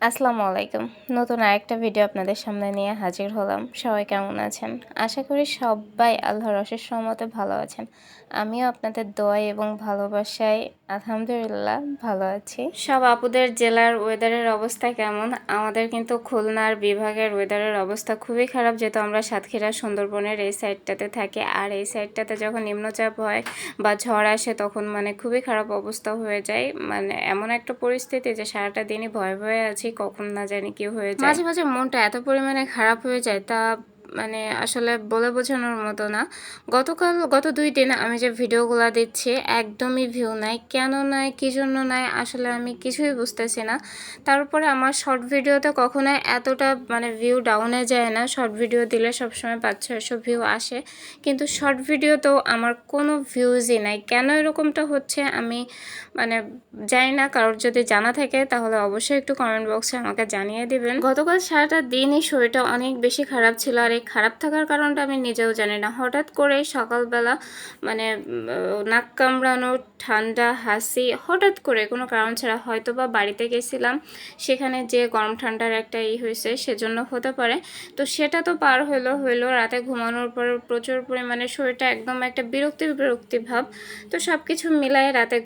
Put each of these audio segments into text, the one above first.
আসসালামু আলাইকুম। নতুন আরেকটা ভিডিও আপনাদের সামনে নিয়ে হাজির হলাম। সবাই কেমন আছেন? আশা করি সবাই আল্লাহর অশেষ সহমতে ভালো আছেন। আমিও আপনাদের দোয়াই এবং ভালোবাসায় আলহামদুলিল্লাহ ভালো আছি। সব আপুদের জেলার ওয়েদারের অবস্থা কেমন? আমাদের কিন্তু খুলনার বিভাগের ওয়েদারের অবস্থা খুবই খারাপ, যেহেতু আমরা সাতক্ষীরা, সুন্দরবনের এই সাইডটাতে থাকি। আর এই সাইডটাতে যখন নিম্নচাপ হয় বা ঝড় আসে, তখন মানে খুবই খারাপ অবস্থা হয়ে যায়। মানে এমন একটা পরিস্থিতি যে সারাটা দিনই ভয়ে ভয়ে আছি। কখন না জানি কি হয়ে যায়। মাঝে মাঝে মনটা এত পরিমাণে খারাপ হয়ে যায়, তা মানে আসলে বলে বোঝানোর মতো না। গতকাল, গত দুই দিন আমি যে ভিডিওগুলো দিচ্ছি একদমই ভিউ নাই। কেন নাই, কী জন্য নাই, আসলে আমি কিছুই বুঝতেছি না। তারপরে আমার শর্ট ভিডিওতে কখনোই এতটা মানে ভিউ ডাউনে যায় না। শর্ট ভিডিও দিলে সবসময় পাঁচ, ছয়শো ভিউ আসে। কিন্তু শর্ট ভিডিওতেও আমার কোনো ভিউজই নাই। কেন এরকমটা হচ্ছে আমি মানে জানি না। কারোর যদি জানা থাকে, তাহলে অবশ্যই একটু কমেন্ট বক্সে আমাকে জানিয়ে দিবেন। গতকাল সারাটা দিনই শরীরটা অনেক বেশি খারাপ ছিল। আর খারাপ থাকার কারণটা আমি নিজেও জানি না। হঠাৎ করে সকালবেলা মানে নাক কামড়ানো, ঠান্ডা, হাসি, হঠাৎ করে কোনো কারণ ছাড়া হয়তো বা বাড়িতে গেছিলাম। সেখানে যে গরম ঠান্ডার একটা ই হয়েছে, সেজন্য হতে পারে। তো সেটা তো পার হইল হইল। রাতে ঘুমানোর পর প্রচুর পরিমাণে শরীরটা একদম একটা বিরক্তি বিরক্তি ভাব। তো সব কিছু মিলাই রাতে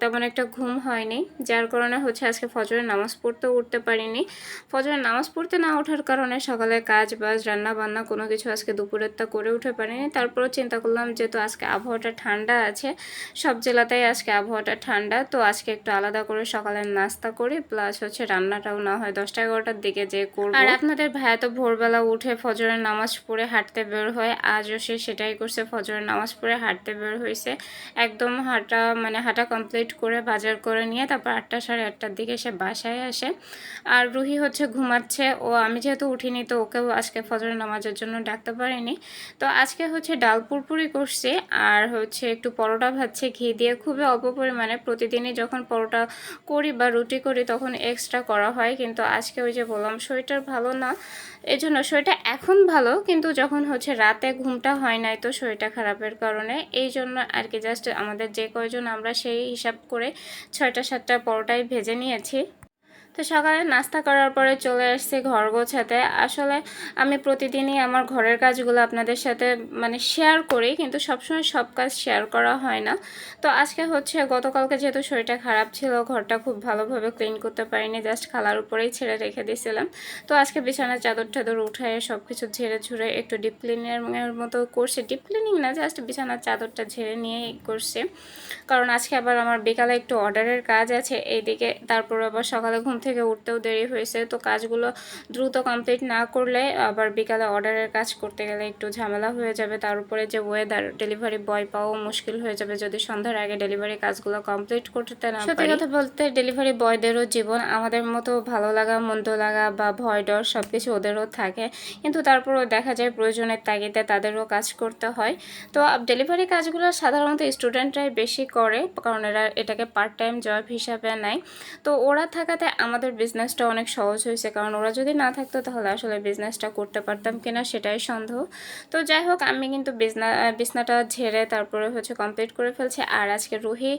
তেমন একটা ঘুম হয়নি। যার কারণে হচ্ছে আজকে ফজরের নামাজ পড়তেও উঠতে পারিনি। ফজরের নামাজ পড়তে না ওঠার কারণে সকালে কাজ বাজ রান্না বান্না কোনো কিছু আজকে দুপুরেরটা করে উঠে পারিনি। তারপরও চিন্তা করলাম যেহেতু আজকে আবহাওয়াটা ঠান্ডা আছে, সব জেলাতেই আজকে আবহাওয়াটা ঠান্ডা। তো আজকে একটু আলাদা করে সকালে নাস্তা করি প্লাস হচ্ছে রান্নাটাও না হয় দশটা এগারোটার দিকে যে করব। আর আপনাদের ভাইয়া তো ভোরবেলা উঠে ফজরের নামাজ পড়ে হাঁটতে বের হয়, আজও সে সেটাই করছে, ফজরের নামাজ পড়ে হাঁটতে বের হয়েছে একদম হাঁটা মানে হাঁটা কমপ্লিট করে বাজার করে নিয়ে তারপর আটটা সাড়ে আটটার দিকে সে বাসায় আসে। আর রুহি হচ্ছে ঘুমাচ্ছে, ও আমি যেহেতু উঠিনি তো ওকেও আজকে ফজরের নামাজের জন্য ডাকতে পারিনি তো আজকে হচ্ছে ডাল পুরপুরি করছি আর হচ্ছে একটু পরোটা ভাজছে, ঘি দিয়ে খুবই অল্প পরিমাণে। প্রতিদিনই যখন পরোটা করি বা রুটি করি তখন এক্সট্রা করা হয়। কিন্তু আজকে ওই যে বললাম, শরীরটা ভালো না। এই জন্য শরীরটা এখন ভালো, কিন্তু যখন হচ্ছে রাতে ঘুমটা হয় নাই তো শরীরটা খারাপের কারণে। এই জন্য আর কি জাস্ট আমাদের যে কয়জন আমরা সেই হিসাব করে ছয়টা সাতটা পরোটাই ভেজে নিয়েছি। তো সকালে নাস্তা করার পরে চলে আসছি ঘর গোছাতে। আসলে আমি প্রতিদিনই আমার ঘরের কাজগুলো আপনাদের সাথে মানে শেয়ার করি, কিন্তু সবসময় সব কাজ শেয়ার করা হয় না। তো আজকে হচ্ছে গতকালকে যেহেতু শরীরটা খারাপ ছিল, ঘরটা খুব ভালোভাবে ক্লিন করতে পারিনি জাস্ট খালার উপরেই ছেড়ে রেখে দিয়েছিলাম। তো আজকে বিছানার চাদর টাদর উঠায় সব কিছু ঝেড়ে ঝুড়ে একটু ডিপ ক্লিনের মতো করছে। ডিপ ক্লিনিং না জাস্ট বিছানার চাদরটা ঝেড়ে নিয়ে করছে। কারণ আজকে আবার আমার বিকালে একটু অর্ডারের কাজ আছে, এইদিকে তারপর আবার সকালে ঘুম থেকে উঠতেও দেরি হয়েছে। তো কাজগুলো দ্রুত কমপ্লিট না করলে আবার বিকালে অর্ডারের কাজ করতে গেলে একটু ঝামেলা হয়ে যাবে। তার উপরে যে ওয়েদার ডেলিভারি বয় পাওয়াও মুশকিল হয়ে যাবে। যদি সন্ধ্যার আগে ডেলিভারি কাজগুলো কমপ্লিট করতে না সত্যি কথা বলতে ডেলিভারি বয়দেরও জীবন আমাদের মতো ভালো লাগা মন্দ লাগা বা ভয় ডর সব কিছু ওদেরও থাকে। কিন্তু তারপরও দেখা যায় প্রয়োজনের তাগিদে তাদেরও কাজ করতে হয়। তো ডেলিভারি কাজগুলো সাধারণত স্টুডেন্টরাই বেশি করে কারণ এরা এটাকে পার্ট টাইম জব হিসাবে নেয়। তো ওরা থাকাতে আমাদের বিজনেসটা অনেক সহজ হয়েছে। কারণ ওরা যদি না থাকতো তাহলে আসলে বিজনেসটা করতে পারতাম কিনা সেটাই সন্দেহ। তো যাই হোক, আমি কিন্তু বিজনা বিছনাটা ঝেড়ে তারপরে হচ্ছে কমপ্লিট করে ফেলছি। আর আজকে রুহি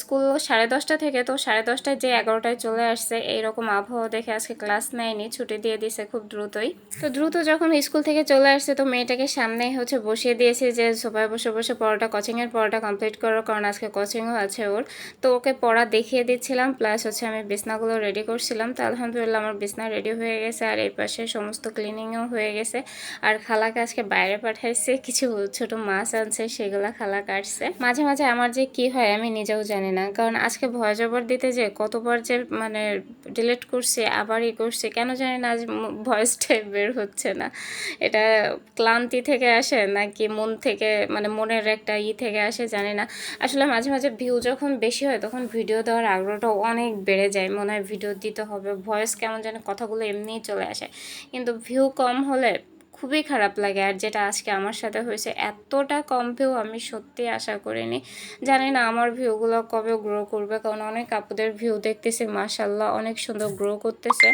স্কুল সাড়ে দশটা থেকে, তো সাড়ে দশটায় যে এগারোটায় চলে আসছে, এইরকম আবহাওয়া দেখে আজকে ক্লাস নেয়নি, ছুটি দিয়ে দিছে খুব দ্রুতই। তো দ্রুত যখন স্কুল থেকে চলে আসছে, তো মেয়েটাকে সামনেই হচ্ছে বসিয়ে দিয়েছে যে সবাই বসে বসে পড়াটা কোচিংয়ের পড়াটা কমপ্লিট করো, কারণ আজকে কোচিংও আছে ওর। তো ওকে পড়া দেখিয়ে দিচ্ছিলাম প্লাস হচ্ছে আমি বিছনাগুলো রেডি করছিলাম, তো আলহামদুলিল্লাহ আমার বিছনা রেডি হয়ে গেছে আর এই পাশে সমস্ত ক্লিনিংও হয়ে গেছে। আর খালাকে আজকে বাইরে পাঠাইছে, কিছু ছোট মাছ আনছে, সেগুলো খালা কাটছে। মাঝে মাঝে আমার যে কি হয় আমি নিজেও জানি না, কারণ আজকে ভয় জবর দিতে যে কতবার যে মানে ডিলিট করছে, আবার ই করছে, কেন জানি না আজ ভয়েসটাই বের হচ্ছে না। এটা ক্লান্তি থেকে আসে নাকি মন থেকে মানে মনের একটা ই থেকে আসে জানি না। আসলে মাঝে মাঝে ভিউ যখন বেশি হয়, তখন ভিডিও দেওয়ার আগ্রহটা অনেক বেড়ে যায়, মনে হয় ভিডিও দিতে হবে। ভয়েস কেমন যেন কথাগুলো এমনিই চলে আসে। কিন্তু ভিউ কম হলে খুবই খারাপ লাগে আর যেটা আজকে আমার সাথে হয়েছে এতটা কম ভিউ আমি সত্যি আশা করিনি। জানি না আমার ভিউগুলো কবে গ্রো করবে, কারণ অনেক আপুদের ভিউ দেখতেছি মাসাল্লাহ অনেক সুন্দর গ্রো করতেছে।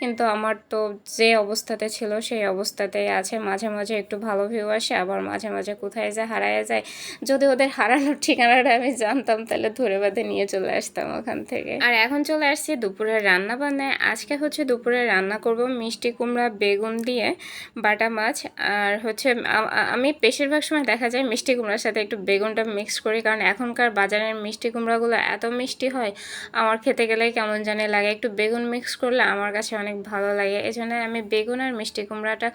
কিন্তু আমার তো যে অবস্থাতে ছিল সেই অবস্থাতেই আছে, মাঝে মাঝে একটু ভালো ভিউ আসে, আবার মাঝে মাঝে কোথায় যায় হারায় যায়। যদি ওদের হারানোর ঠিকানাটা আমি জানতাম, তাহলে ধরে বাঁধে নিয়ে চলে আসতাম ওখান থেকে। আর এখন চলে আসছি দুপুরের রান্না বান্নায় আজকে হচ্ছে দুপুরে রান্না করব মিষ্টি কুমড়া বেগুন দিয়ে বাটা মাছ আর হচ্ছে আমি বেশিরভাগ সময় দেখা যায় মিষ্টি কুমড়ার সাথে একটু বেগুনটা মিক্স করি, কারণ এখনকার বাজারের মিষ্টি কুমড়াগুলো এত মিষ্টি হয়, আমার খেতে গেলে কেমন জানি লাগে। একটু বেগুন মিক্স করলে আমার কাছে অনেক ভালো লাগে। এই জন্য আমি বেগুন আর মিষ্টি কুমড়াটা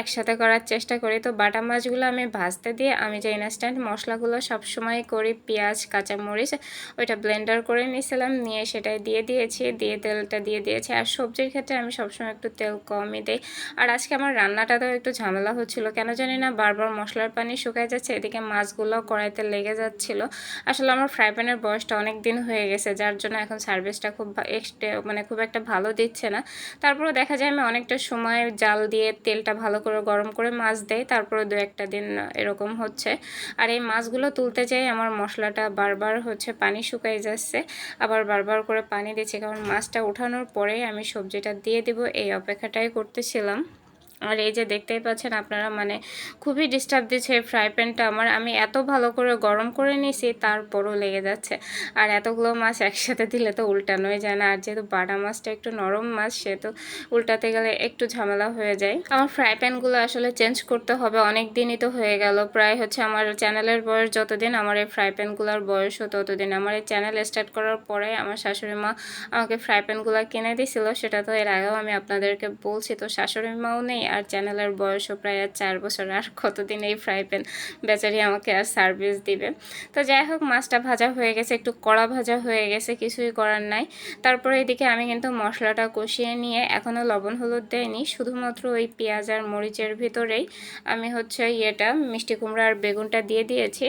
একসাথে করার চেষ্টা করি। তো বাটা মাছগুলো আমি ভাজতে দিয়ে আমি যে ইনস্ট্যান্ট মশলাগুলো সবসময় করি, পেঁয়াজ, কাঁচামরিচ, ওইটা ব্লেন্ডার করে নিয়েছিলাম, নিয়ে সেটাই দিয়ে দিয়েছি, দিয়ে তেলটা দিয়ে দিয়েছি। আর সবজির ক্ষেত্রে আমি সবসময় একটু তেল কমই দিই। আর আজকে আমার রান্নাটাতেও একটু ঝামেলা হচ্ছিল। কেন জানি না, বারবার মশলার পানি শুকায় যাচ্ছে, এদিকে মাছগুলো কড়াইতে লেগে যাচ্ছিল। আসলে আমার ফ্রাই প্যানের বয়সটা অনেক দিন হয়ে গেছে, যার জন্য এখন সার্ভিসটা খুব মানে খুব একটা ভালো দিচ্ছে না। তারপরেও দেখা যায় আমি অনেকটা সময় জাল দিয়ে তেলটা ভালো করে গরম করে মাছ দেয় তারপরে দু একটা দিন এরকম হচ্ছে। আর এই মাছগুলো তুলতে যাই আমার মশলাটা বারবার হচ্ছে পানি শুকাই যাচ্ছে, আবার বারবার করে পানি দিচ্ছে, কারণ মাছটা ওঠানোর পরেই আমি সবজিটা দিয়ে দিব, এই অপেক্ষাটাই করতেছিলাম। আর এই যে দেখতেই পাচ্ছেন আপনারা মানে খুবই ডিস্টার্ব দিচ্ছে এই ফ্রাই প্যানটা আমার। আমি এত ভালো করে গরম করে নিয়েছি, তারপরও লেগে যাচ্ছে। আর এতগুলো মাছ একসাথে দিলে তো উল্টানোই যায় না। আর যেহেতু বাটা মাছটা একটু নরম মাছ, সেহেতু উল্টাতে গেলে একটু ঝামেলা হয়ে যায়। আমার ফ্রাই প্যানগুলো আসলে চেঞ্জ করতে হবে, অনেক দিনই তো হয়ে গেল। প্রায় হচ্ছে আমার চ্যানেলের বয়স যতদিন, আমার এই ফ্রাই প্যানগুলোর বয়সও ততদিন। আমার এই চ্যানেল স্টার্ট করার পরে আমার শাশুড়ি মা আমাকে ফ্রাই প্যানগুলো কিনে দিয়েছিল সেটা তো এর আগেও আমি আপনাদেরকে বলছি। তো শাশুড়ি মাও নেই আর চ্যানেলের বয়সও প্রায় আর চার বছর। আর কতদিন এই ফ্রাই প্যান বেচারি আমাকে আর সার্ভিস দিবে? তো যাই হোক, মাছটা ভাজা হয়ে গেছে, একটু কড়া ভাজা হয়ে গেছে, কিছুই করার নাই। তারপরে এদিকে আমি কিন্তু মশলাটা কষিয়ে নিয়ে এখনও লবণ হলুদ দেয়নি শুধুমাত্র ওই পেঁয়াজ আর মরিচের ভিতরেই আমি হচ্ছে ইয়েটা, মিষ্টি কুমড়া আর বেগুনটা দিয়ে দিয়েছি।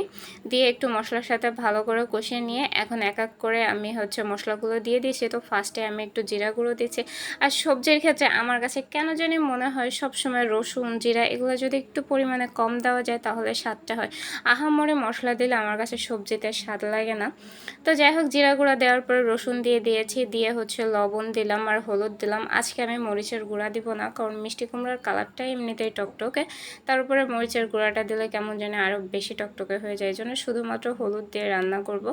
দিয়ে একটু মশলার সাথে ভালো করে কষিয়ে নিয়ে এখন এক এক করে আমি হচ্ছে মশলাগুলো দিয়ে দিয়েছি। তো ফার্স্টে আমি একটু জিরা গুঁড়ো দিচ্ছি আর সবজির ক্ষেত্রে আমার কাছে কেন জানি মনে হয় সবসময় রসুন, জিরা এগুলো যদি একটু পরিমাণে কম দেওয়া যায় তাহলে স্বাদটা হয়। আহামরে মশলা দিলে আমার কাছে সবজিতে স্বাদ লাগে না। তো যাই হোক, জিরা গুঁড়া দেওয়ার পরে রসুন দিয়ে দিয়েছি, দিয়ে হচ্ছে লবণ দিলাম আর হলুদ দিলাম। আজকে আমি মরিচের গুঁড়া দিব না, কারণ মিষ্টি কুমড়ার কালারটা এমনিতেই টকটকে। তার উপরে মরিচের গুঁড়াটা দিলে কেমন জানি আরও বেশি টকটকে হয়ে যায় জন্য শুধুমাত্র হলুদ দিয়ে রান্না করব।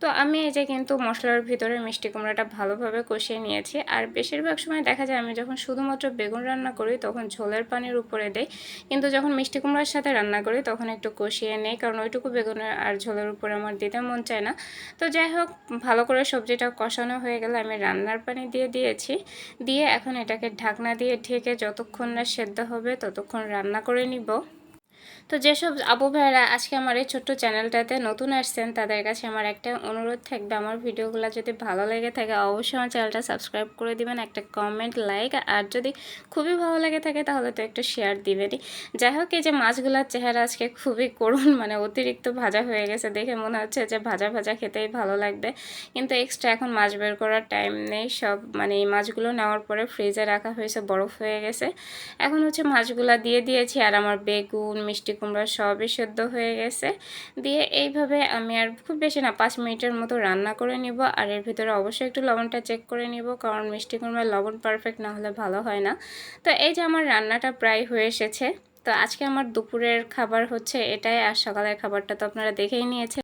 তো আমি এই যে কিন্তু মশলার ভিতরে মিষ্টি কুমড়াটা ভালোভাবে কষিয়ে নিয়েছি, আর বেশিরভাগ সময় দেখা যায় আমি যখন শুধুমাত্র বেগুন রান্না করি, তখন ঝোলের পানির উপরে দেয় কিন্তু যখন মিষ্টি কুমড়ার সাথে রান্না করি, তখন একটু কষিয়ে নেই, কারণ ওইটুকু বেগুনের আর ঝোলের উপরে আমার দিতে মন চায় না। তো যাই হোক, ভালো করে সবজিটা কষানো হয়ে গেলে আমি রান্নার পানি দিয়ে দিয়েছি। দিয়ে এখন এটাকে ঢাকনা দিয়ে ঢেকে যতক্ষণ না সেদ্ধ হবে, ততক্ষণ রান্না করে নিব। তো যেসব আপু ভাইয়েরা আজকে আমার এই ছোট্ট চ্যানেলটাতে নতুন আসছেন, তাদের কাছে আমার একটা অনুরোধ থাকবে। আমার ভিডিওগুলো যদি ভালো লেগে থাকে, অবশ্যই আমার চ্যানেলটা সাবস্ক্রাইব করে দিবেন, একটা কমেন্ট, লাইক, আর যদি খুবই ভালো লেগে থাকে, তাহলে তো একটু শেয়ার দিবেনই। যাই হোক, এই যে মাছগুলোর চেহারা আজকে খুবই করুণ মানে অতিরিক্ত ভাজা হয়ে গেছে দেখে মনে হচ্ছে যে ভাজা ভাজা খেতেই ভালো লাগবে। কিন্তু এক্সট্রা এখন মাছ বের করার টাইম নেই, সব মানে এই মাছগুলো নেওয়ার পরে ফ্রিজে রাখা হয়েছে, বরফ হয়ে গেছে। এখন হচ্ছে মাছগুলা দিয়ে দিয়েছি, আর আমার বেগুন, মিষ্টি কুমড়া সবই সেদ্ধ হয়ে গেছে। দিয়ে এইভাবে আমি আর খুব বেশি না, পাঁচ মিনিটের মতো রান্না করে নিব। আর এর ভিতরে অবশ্যই একটু লবণটা চেক করে নিব, কারণ মিষ্টি কুমড়ার লবণ পারফেক্ট না হলে ভালো হয় না। তো এই যে আমার রান্নাটা প্রায় হয়ে এসেছে। তো আজকে আমার দুপুরের খাবার হচ্ছে এটাই, আর সকালের খাবারটা তো আপনারা দেখেই নিয়েছেন।